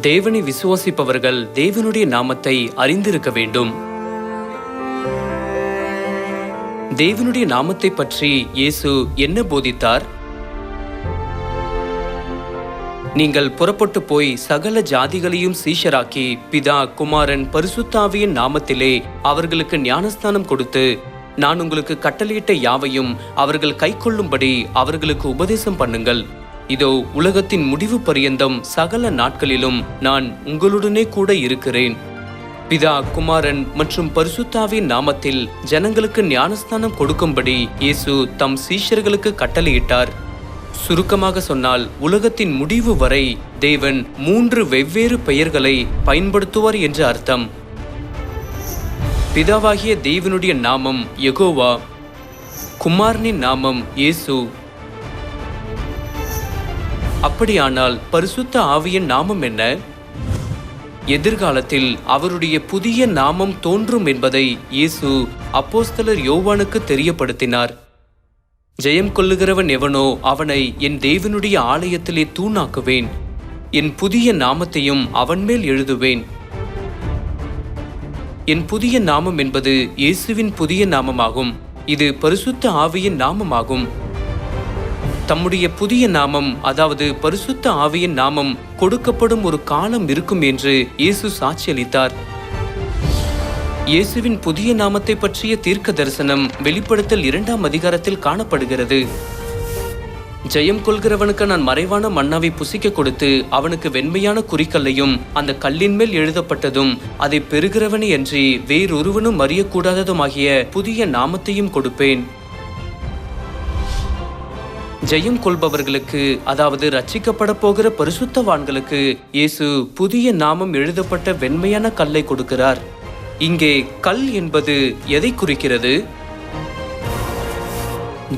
தேவனை விசுவாசிப்பவர்கள் தேவனுடைய நாமத்தை அறிந்திருக்க வேண்டும். தேவனுடைய நாமத்தை பற்றி இயேசு என்ன போதித்தார்? நீங்கள் புறப்பட்டு போய் சகல ஜாதிகளையும் சீஷராக்கி பிதா குமாரன் பரிசுத்தாவியின் நாமத்திலே அவர்களுக்கு ஞானஸ்தானம் கொடுத்து நான் உங்களுக்கு கட்டளையிட்ட யாவையும் அவர்கள் கைக்கொள்ளும்படி அவர்களுக்கு உபதேசம் பண்ணுங்கள். இதோ உலகத்தின் முடிவு பரியந்தம் சகல நாட்களிலும் நான் உங்களுடனே கூட இருக்கிறேன். பிதா குமாரன் மற்றும் பரிசுத்தாவின் நாமத்தில் ஜனங்களுக்கு ஞானஸ்தானம் கொடுக்கும்படி இயேசு தம் சீஷர்களுக்கு கட்டளையிட்டார். சுருக்கமாக சொன்னால் உலகத்தின் முடிவு வரை தேவன் மூன்று வெவ்வேறு பெயர்களை பயன்படுத்துவார் என்று அர்த்தம். பிதாவாகிய தேவனுடைய நாமம் எகோவா குமாரனின் நாமம் இயேசு. அப்படியானால் பரிசுத்த ஆவியின் நாமம் என்ன? எதிர்காலத்தில் அவருடைய புதிய நாமம் தோன்றும் என்பதை இயேசு அப்போஸ்தலர் யோவானுக்கு தெரியப்படுத்தினார். ஜெயம் கொள்ளுகிறவன் எவனோ அவனை என் தேவனுடைய ஆலயத்திலே தூணாக்குவேன். என் புதிய நாமத்தையும் அவன் மேல் எழுதுவேன். என் புதிய நாமம் என்பது இயேசுவின் புதிய நாமமாகும். இது பரிசுத்த ஆவியின் நாமமாகும். தம்முடைய புதிய நாமம் அதாவது பரிசுத்த ஆவியின் நாமம் கொடுக்கப்படும் ஒரு காலம் இருக்கும் என்று இயேசு சாட்சியளித்தார் இயேசுவின் புதிய நாமத்தை பற்றிய தீர்க்க தரிசனம் வெளிப்படுத்தல் இரண்டாம் அதிகாரத்தில் காணப்படுகிறது. ஜெயம் கொள்கிறவனுக்கு நான் மறைவான மன்னாவை புசிக்க கொடுத்து அவனுக்கு வெண்மையான குறிக்கல்லையும் அந்த கல்லின் மேல் எழுதப்பட்டதும் அதை பெறுகிறவனே அன்றி வேறொருவனும் அறியக்கூடாததுமாகிய புதிய நாமத்தையும் கொடுப்பேன். ஜெயம் கொள்பவர்களுக்கு அதாவது ரட்சிக்கப்பட போகிற பரிசுத்தவான்களுக்கு இயேசு புதிய நாமம் எழுதப்பட்ட வெண்மையான கல்லை கொடுக்கிறார். இங்கே கல் என்பது எதை குறிக்கிறது?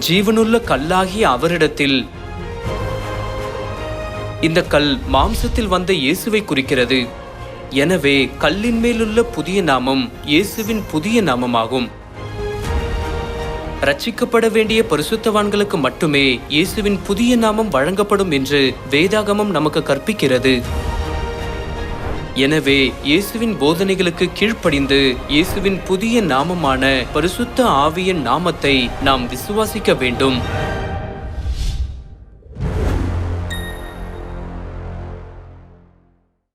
ஜீவனுள்ள கல்லாகிய அவரிடத்தில். இந்த கல் மாம்சத்தில் வந்த இயேசுவை குறிக்கிறது. எனவே கல்லின் மேலுள்ள புதிய நாமம் இயேசுவின் புதிய நாமமாகும். ரட்சிக்கப்பட வேண்டிய பரிசுத்தவான்களுக்கு மட்டுமே இயேசுவின் புதிய நாமம் வழங்கப்படும் என்று வேதாகமம் நமக்கு கற்பிக்கிறது. எனவே இயேசுவின் போதனைகளுக்கு கீழ்ப்படிந்து இயேசுவின் புதிய நாமமான பரிசுத்த ஆவியின் நாமத்தை நாம் விசுவாசிக்க வேண்டும்.